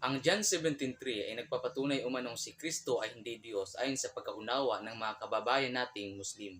Ang John 17.3 ay nagpapatunay umanong si Kristo ay hindi Diyos ayon sa pagkaunawa ng mga kababayan nating Muslim.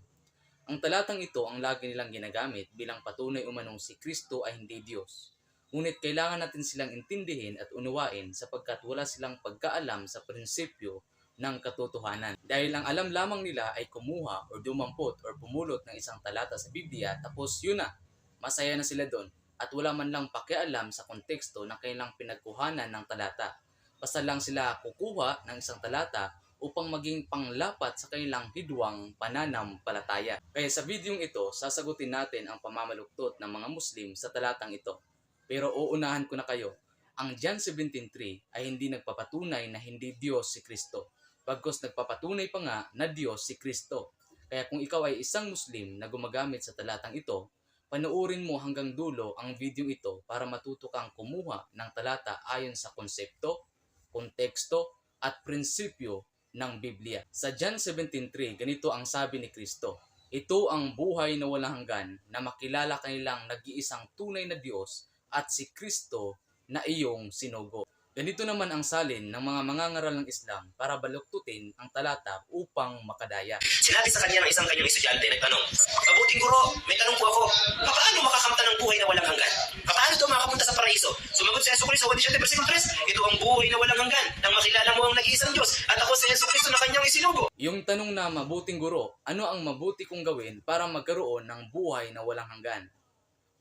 Ang talatang ito ang lagi nilang ginagamit bilang patunay umanong si Kristo ay hindi Diyos. Ngunit kailangan natin silang intindihin at unawain sapagkat wala silang pagkaalam sa prinsipyo ng katotohanan. Dahil ang alam lamang nila ay kumuha o dumampot o pumulot ng isang talata sa Biblia tapos yun na, masaya na sila doon at wala man lang pakialam sa konteksto ng kanilang pinagkuhanan ng talata. Basta lang sila kukuha ng isang talata upang maging panglapat sa kanilang hidwang pananampalataya. Kaya sa videong ito, sasagutin natin ang pamamaluktot ng mga Muslim sa talatang ito. Pero uunahan ko na kayo, ang John 17.3 ay hindi nagpapatunay na hindi Diyos si Kristo. Pagkos nagpapatunay pa nga na Diyos si Kristo. Kaya kung ikaw ay isang Muslim na gumagamit sa talatang ito, Panoorin mo hanggang dulo ang video ito para matuto kang kumuha ng talata ayon sa konsepto, konteksto, at prinsipyo ng Biblia. Sa John 17.3, ganito ang sabi ni Kristo, Ito ang buhay na walang hanggan na makilala kanilang nag-iisang tunay na Diyos at si Kristo na iyong sinugo. Ganito naman ang salin ng mga mangangaral ng Islam para baluktutin ang talata upang makadaya. Sinabi sa kanya ng isang kanyang estudyante, nagtanong, Mabuting guro, may tanong po ako, paano makakamta ng buhay na walang hanggan? Paano daw makapunta sa paraiso? Sumagot si Yeso Cristo, 17 versikulo 3, Ito ang buhay na walang hanggan, nang makilala mo ang nag-iisang Diyos, at ako si Yeso Cristo na kanyang isinugo. Yung tanong na mabuting guro, ano ang mabuti kong gawin para magkaroon ng buhay na walang hanggan?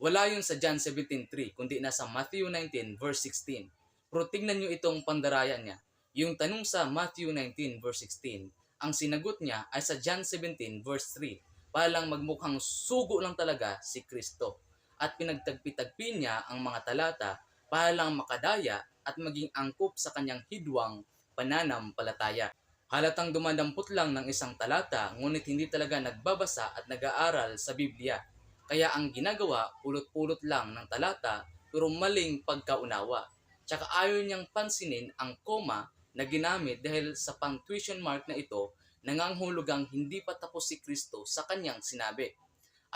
Wala yun sa John 17.3, kundi nasa Matthew 19 verse 16. Pero tignan nyo itong pandaraya niya. Yung tanong sa Matthew 19 verse 16, ang sinagot niya ay sa John 17 verse 3, para lang magmukhang sugo lang talaga si Kristo. At pinagtagpi-tagpi niya ang mga talata para lang makadaya at maging angkop sa kanyang hidwang pananampalataya. Halatang dumadampot lang ng isang talata ngunit hindi talaga nagbabasa at nag-aaral sa Biblia. Kaya ang ginagawa, pulot-pulot lang ng talata pero maling pagkaunawa. Tsaka ayaw niyang pansinin ang comma na ginamit dahil sa punctuation mark na ito nanganghulugang hindi pa tapos si Kristo sa kanyang sinabi.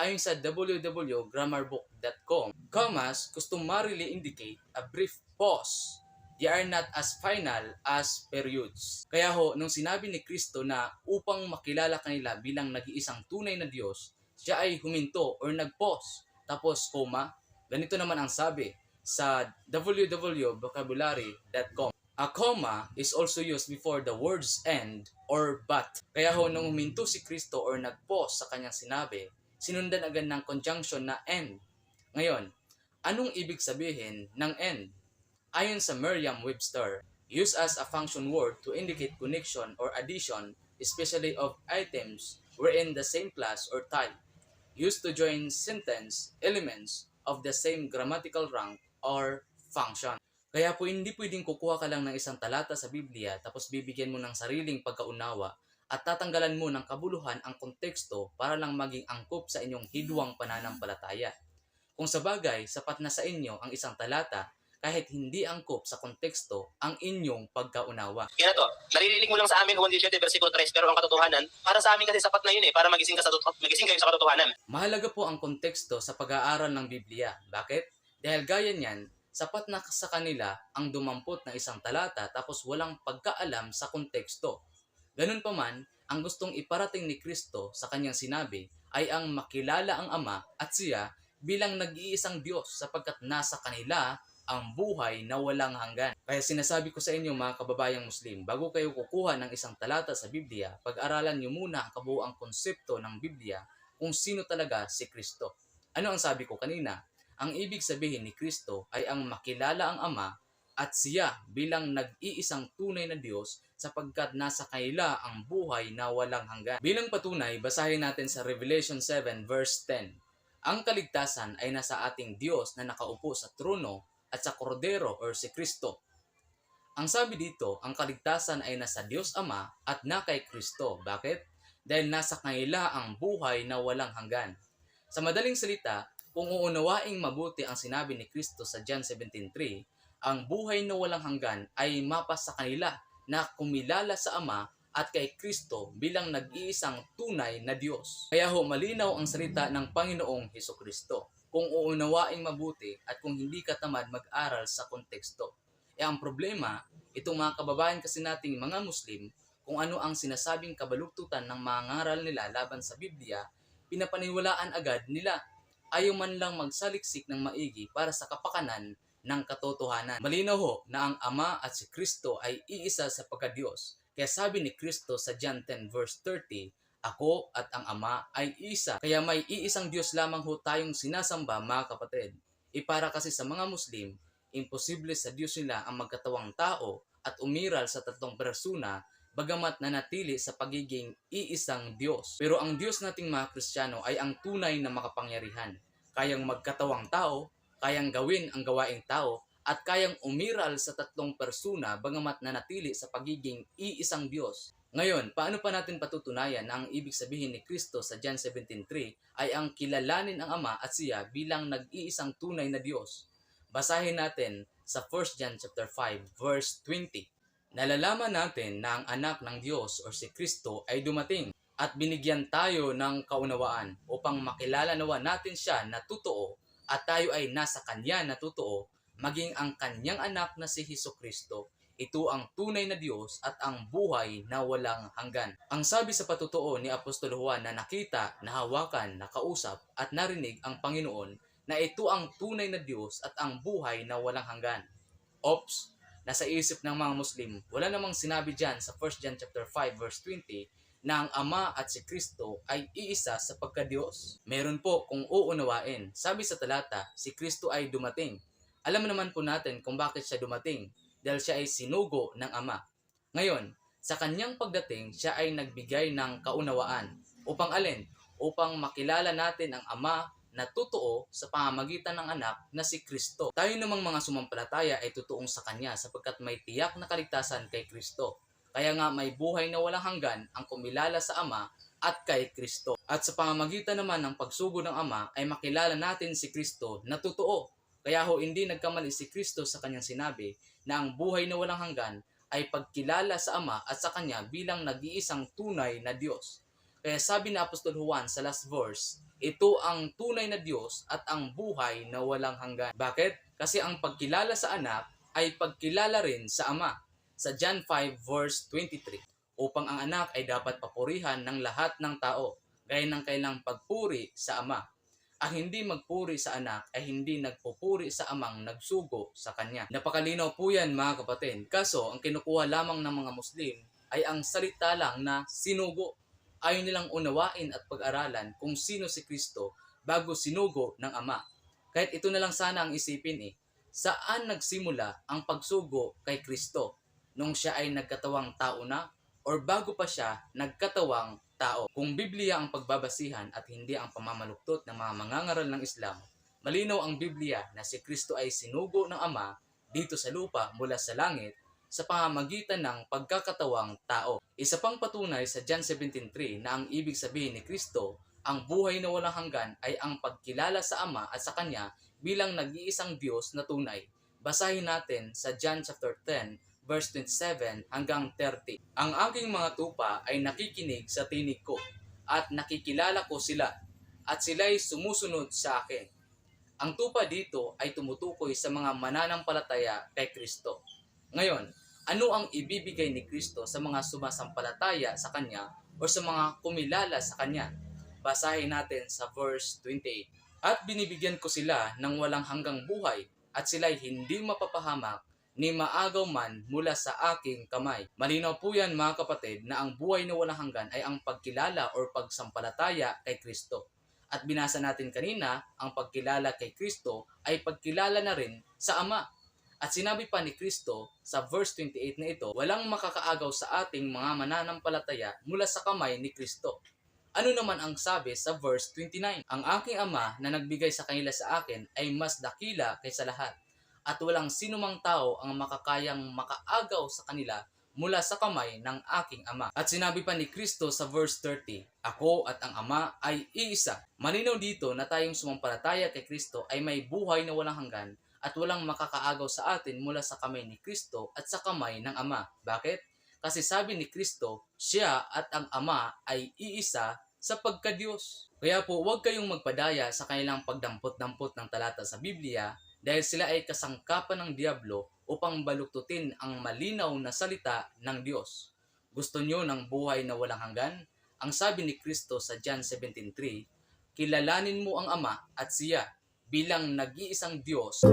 Ayon sa www.grammarbook.com, commas customarily indicate a brief pause. They are not as final as periods. Kaya ho, nung sinabi ni Kristo na upang makilala kanila bilang nag-iisang tunay na Diyos, siya ay huminto or nag-pause. Tapos, comma, ganito naman ang sabi sa www.vocabulary.com. A comma is also used before the words end or but. Kaya ho, nung huminto si Kristo or nag-pause sa kanyang sinabi, sinundan agad ng conjunction na end. Ngayon, anong ibig sabihin ng end? Ayon sa Merriam-Webster, used as a function word to indicate connection or addition, especially of items wherein the same class or type, used to join sentence elements of the same grammatical rank or function. Kaya po hindi pwedeng kukuha ka lang ng isang talata sa Biblia tapos bibigyan mo ng sariling pagkaunawa at tatanggalan mo ng kabuluhan ang konteksto para lang maging angkop sa inyong hidwang pananampalataya. Kung sa bagay, sapat na sa inyo ang isang talata kahit hindi angkop sa konteksto ang inyong pagkaunawa. Yan na to, naririnig mo lang sa amin 1.17 versikulo 3, pero ang katotohanan, para sa amin kasi sapat na yun eh, para magising, ka sa, magising kayo sa katotohanan. Mahalaga po ang konteksto sa pag-aaral ng Biblia. Bakit? Dahil gaya niyan, sapat na sa kanila ang dumampot na isang talata tapos walang pagkaalam sa konteksto. Ganun pa man, ang gustong iparating ni Kristo sa kanyang sinabi ay ang makilala ang Ama at siya bilang nag-iisang Diyos sapagkat nasa kanila ang buhay na walang hanggan. Kaya sinasabi ko sa inyo mga kababayang Muslim, bago kayo kukuha ng isang talata sa Biblia, pag-aralan niyo muna ang kabuuang konsepto ng Biblia kung sino talaga si Kristo. Ano ang sabi ko kanina? Ang ibig sabihin ni Kristo ay ang makilala ang Ama at siya bilang nag-iisang tunay na Diyos sapagkat nasa kanila ang buhay na walang hanggan. Bilang patunay, basahin natin sa Revelation 7 verse 10. Ang kaligtasan ay nasa ating Diyos na nakaupo sa trono at sa kordero or si Kristo. Ang sabi dito, ang kaligtasan ay nasa Diyos Ama at na kay Kristo. Bakit? Dahil nasa kanila ang buhay na walang hanggan. Sa madaling salita, kung uunawaing mabuti ang sinabi ni Kristo sa John 17.3, ang buhay na walang hanggan ay mapa sa kanila na kumilala sa Ama at kay Kristo bilang nag-iisang tunay na Diyos. Kaya ho, malinaw ang salita ng Panginoong Heso Kristo kung uunawaing mabuti at kung hindi ka tamad mag-aral sa konteksto. E ang problema, itong mga kababayan kasi nating mga Muslim, kung ano ang sinasabing kabaluktutan ng mga ngaral nila laban sa Biblia, pinapaniwalaan agad nila. Ayaw man lang magsaliksik ng maigi para sa kapakanan ng katotohanan. Malinaw ho na ang Ama at si Kristo ay iisa sa pagkadiyos. Kaya sabi ni Kristo sa John 10 verse 30, Ako at ang Ama ay isa. Kaya may iisang Diyos lamang ho tayong sinasamba mga kapatid. Ipara kasi sa mga Muslim, imposible sa Diyos nila ang magkatawang tao at umiral sa tatlong persona bagamat nanatili sa pagiging iisang Diyos. Pero ang Diyos nating mga Kristiyano ay ang tunay na makapangyarihan. Kayang magkatawang tao, kayang gawin ang gawaing tao, at kayang umiral sa tatlong persona bagamat nanatili sa pagiging iisang Diyos. Ngayon, paano pa natin patutunayan na ang ibig sabihin ni Kristo sa John 17.3 ay ang kilalanin ang Ama at siya bilang nag-iisang tunay na Diyos? Basahin natin sa 1 John chapter 5 verse 20. Nalalaman natin na ang anak ng Diyos o si Kristo ay dumating at binigyan tayo ng kaunawaan upang makilala nawa natin siya na totoo at tayo ay nasa kanya na totoo maging ang kanyang anak na si Hesus Kristo. Ito ang tunay na Diyos at ang buhay na walang hanggan. Ang sabi sa patutuo ni Apostol Juan na nakita, nahawakan, nakausap at narinig ang Panginoon na ito ang tunay na Diyos at ang buhay na walang hanggan. Ops, nasa isip ng mga Muslim, wala namang sinabi dyan sa 1 John chapter 5 verse 20 na ang Ama at si Kristo ay iisa sa pagkadiyos. Meron po kung uunawain. Sabi sa talata, si Kristo ay dumating. Alam naman po natin kung bakit siya dumating dahil siya ay sinugo ng Ama. Ngayon, sa kanyang pagdating, siya ay nagbigay ng kaunawaan. Upang alin? Upang makilala natin ang Ama na totoo sa pamamagitan ng anak na si Kristo. Tayo namang mga sumampalataya ay totoong sa Kanya sapagkat may tiyak na kaligtasan kay Kristo. Kaya nga may buhay na walang hanggan ang kumilala sa Ama at kay Kristo. At sa pamamagitan naman ng pagsugo ng Ama ay makilala natin si Kristo na totoo. Kaya ho hindi nagkamali si Kristo sa kanyang sinabi na ang buhay na walang hanggan ay pagkilala sa Ama at sa Kanya bilang nag-iisang tunay na Diyos. Kaya sabi ni Apostol Juan sa last verse, ito ang tunay na Diyos at ang buhay na walang hanggan. Bakit? Kasi ang pagkilala sa anak ay pagkilala rin sa Ama. Sa John 5 verse 23, upang ang anak ay dapat papurihan ng lahat ng tao, gaya ng kailang pagpuri sa Ama. Ang hindi magpuri sa anak ay hindi nagpupuri sa amang nagsugo sa kanya. Napakalinaw po yan mga kapatid. Kaso, ang kinukuha lamang ng mga Muslim ay ang salita lang na sinugo ayaw nilang unawain at pag-aralan kung sino si Kristo bago sinugo ng Ama. Kahit ito na lang sana ang isipin eh. Saan nagsimula ang pagsugo kay Kristo? Nung siya ay nagkatawang tao na? Or bago pa siya nagkatawang tao? Kung Biblia ang pagbabasihan at hindi ang pamamaluktot ng mga mangangaral ng Islam, malinaw ang Biblia na si Kristo ay sinugo ng Ama dito sa lupa mula sa langit sa pamamagitan ng pagkakatawang tao. Isa pang patunay sa John 17.3 na ang ibig sabihin ni Kristo, ang buhay na walang hanggan ay ang pagkilala sa Ama at sa Kanya bilang nag-iisang Diyos na tunay. Basahin natin sa John chapter 10 verse 27 hanggang 30. Ang aking mga tupa ay nakikinig sa tinig ko at nakikilala ko sila at sila'y sumusunod sa akin. Ang tupa dito ay tumutukoy sa mga mananampalataya kay Kristo. Ngayon, ano ang ibibigay ni Kristo sa mga sumasampalataya sa Kanya o sa mga kumilala sa Kanya? Basahin natin sa verse 28. At binibigyan ko sila ng walang hanggang buhay at sila'y hindi mapapahamak ni maagaw man mula sa aking kamay. Malinaw po yan mga kapatid na ang buhay na walang hanggan ay ang pagkilala or pagsampalataya kay Kristo. At binasa natin kanina, ang pagkilala kay Kristo ay pagkilala na rin sa Ama. At sinabi pa ni Kristo sa verse 28 na ito, walang makakaagaw sa ating mga mananampalataya mula sa kamay ni Kristo. Ano naman ang sabi sa verse 29? Ang aking ama na nagbigay sa kanila sa akin ay mas dakila kaysa lahat. At walang sinumang tao ang makakayang makaagaw sa kanila mula sa kamay ng aking ama. At sinabi pa ni Kristo sa verse 30, Ako at ang ama ay iisa. Malinaw dito na tayong sumampalataya kay Kristo ay may buhay na walang hanggan at walang makakaagaw sa atin mula sa kamay ni Kristo at sa kamay ng Ama. Bakit? Kasi sabi ni Kristo, siya at ang Ama ay iisa sa pagkadiyos. Kaya po huwag kayong magpadaya sa kanilang pagdampot-dampot ng talata sa Biblia dahil sila ay kasangkapan ng Diablo upang baluktutin ang malinaw na salita ng Diyos. Gusto nyo ng buhay na walang hanggan? Ang sabi ni Kristo sa John 17.3, Kilalanin mo ang Ama at siya bilang nag-iisang Diyos